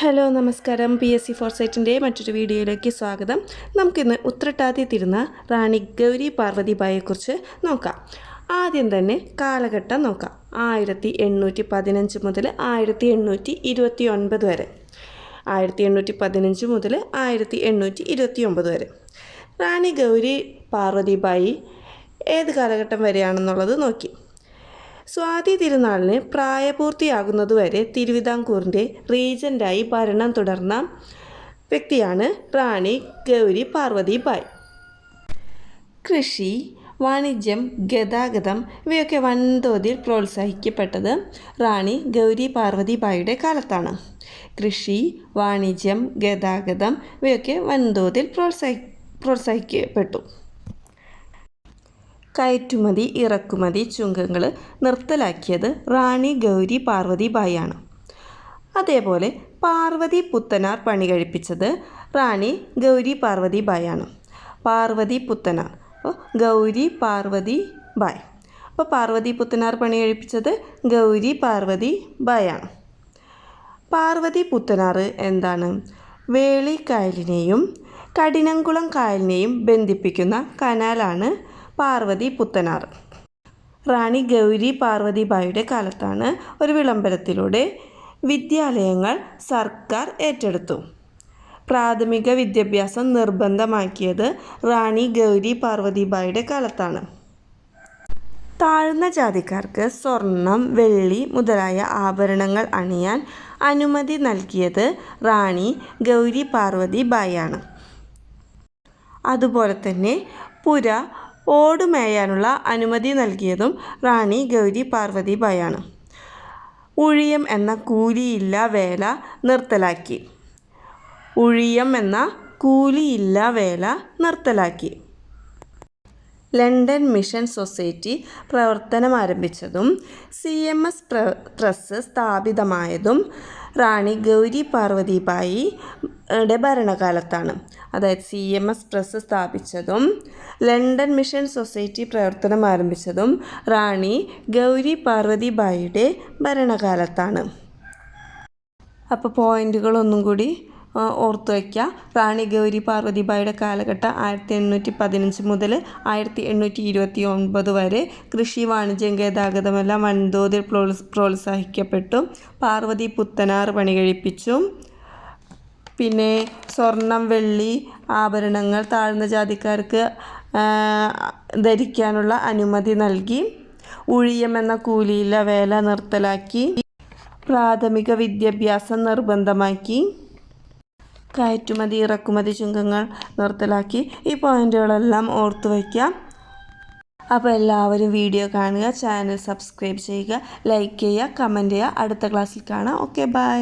Hello നമസ്കാരം. P S C ഫോർസൈറ്റിന്റെ മറ്റൊരു വീഡിയോയിലേക്ക് സ്വാഗതം. നമുക്കിന്ന് ഉത്രട്ടാതി തിരുന്ന റാണി ഗൗരി പാർവതിബായെക്കുറിച്ച് നോക്കാം. ആദ്യം തന്നെ കാലഘട്ടം നോക്കാം. ആയിരത്തി എണ്ണൂറ്റി പതിനഞ്ച് മുതൽ ആയിരത്തി എണ്ണൂറ്റി ഇരുപത്തി ഒൻപത് വരെ. ആയിരത്തി എണ്ണൂറ്റി പതിനഞ്ച് മുതൽ ആയിരത്തി എണ്ണൂറ്റി ഇരുപത്തി ഒമ്പത് വരെ. റാണി ഗൗരി പാർവതിബായി ഏത് കാലഘട്ടം വരെയാണെന്നുള്ളത് നോക്കി. സ്വാതി തിരുനാളിന് പ്രായപൂർത്തിയാകുന്നതുവരെ തിരുവിതാംകൂറിന്റെ റീജന്റായി ഭരണം തുടർന്ന വ്യക്തിയാണ് റാണി ഗൗരി പാർവതി ബായ്. കൃഷി വാണിജ്യം ഗതാഗതം ഇവയൊക്കെ വൻതോതിൽ പ്രോത്സാഹിക്കപ്പെട്ടത് റാണി ഗൗരി പാർവതി ബായിയുടെ കാലത്താണ്. കൃഷി വാണിജ്യം ഗതാഗതം ഇവയൊക്കെ വൻതോതിൽ പ്രോത്സാഹി പ്രോത്സാഹിക്കപ്പെട്ടു. കയറ്റുമതി ഇറക്കുമതി ചുങ്കങ്ങൾ നിർത്തലാക്കിയത് റാണി ഗൗരി പാർവതി ബായാണ് അതേപോലെ പാർവതി പുത്തനാർ പണി കഴിപ്പിച്ചത് റാണി ഗൗരി പാർവതി ബായാണ് പാർവതി പുത്തനാർ. അപ്പോൾ ഗൗരി പാർവതി ബായ്. അപ്പോൾ പാർവതി പുത്തനാർ പണി കഴിപ്പിച്ചത് ഗൗരി പാർവതി ബായാണ്. പാർവതി പുത്തനാർ എന്താണ്? വേളി വേളിക്കായലിനെയും കഠിനംകുളം കായലിനെയും ബന്ധിപ്പിക്കുന്ന കനാലാണ് പാർവതി പുത്തനാർ. റാണി ഗൗരി പാർവതിബായിയുടെ കാലത്താണ് ഒരു വിളംബരത്തിലൂടെ വിദ്യാലയങ്ങൾ സർക്കാർ ഏറ്റെടുത്തു. പ്രാഥമിക വിദ്യാഭ്യാസം നിർബന്ധമാക്കിയത് റാണി ഗൗരി പാർവതിബായിയുടെ കാലത്താണ്. താഴ്ന്ന ജാതിക്കാർക്ക് സ്വർണം വെള്ളി മുതലായ ആഭരണങ്ങൾ അണിയാൻ അനുമതി നൽകിയത് റാണി ഗൗരി പാർവതി ബായാണ് അതുപോലെ തന്നെ പുര ഓടുമേയാനുള്ള അനുമതി നൽകിയതും റാണി ഗൗരി പാർവതി ബായാണ്. ഉഴിയം എന്ന കൂലിയില്ല വേല നിർത്തലാക്കി. ഉഴിയം എന്ന കൂലിയില്ല വേല നിർത്തലാക്കി. ലണ്ടൻ മിഷൻ സൊസൈറ്റി പ്രവർത്തനം ആരംഭിച്ചതും സി എം എസ് ട്രസ്റ്റ് സ്ഥാപിതമായതും റാണി ഗൗരി പാർവതിബായി ഭരണകാലത്താണ്. അതായത് സി എം എസ് പ്രസ് സ്ഥാപിച്ചതും ലണ്ടൻ മിഷൻ സൊസൈറ്റി പ്രവർത്തനം ആരംഭിച്ചതും റാണി ഗൗരി പാർവതിബായിയുടെ ഭരണകാലത്താണ്. അപ്പോൾ പോയിന്റുകളൊന്നും കൂടി ഓർത്തു വയ്ക്കുക. റാണി ഗൗരി പാർവതിബായിയുടെ കാലഘട്ടം ആയിരത്തി എണ്ണൂറ്റി പതിനഞ്ച് മുതൽ ആയിരത്തി എണ്ണൂറ്റി ഇരുപത്തി ഒൻപത് വരെ കൃഷി വാണിജ്യം ഗതാഗതമെല്ലാം വൻതോതിൽ പ്രോത്സാഹിക്കപ്പെട്ടു. പാർവതി പുത്തനാർ പണി കഴിപ്പിച്ചു പിന്നെ സ്വർണം വെള്ളി ആഭരണങ്ങൾ താഴ്ന്ന ജാതിക്കാർക്ക് ധരിക്കാനുള്ള അനുമതി നൽകി. ഉഴിയം എന്ന കൂലിയില്ല വേല നിർത്തലാക്കി. പ്രാഥമിക വിദ്യാഭ്യാസം നിർബന്ധമാക്കി. കയറ്റുമതി ഇറക്കുമതി ചുങ്കങ്ങൾ നിർത്തലാക്കി ഈ പോയിന്റുകളെല്ലാം ഓർത്തു വയ്ക്കാം അപ്പോൾ എല്ലാവരും വീഡിയോ കാണുക ചാനൽ സബ്സ്ക്രൈബ് ചെയ്യുക ലൈക്ക് ചെയ്യുക കമന്റ് ചെയ്യുക. അടുത്ത ക്ലാസ്സിൽ കാണാം. Okay bye.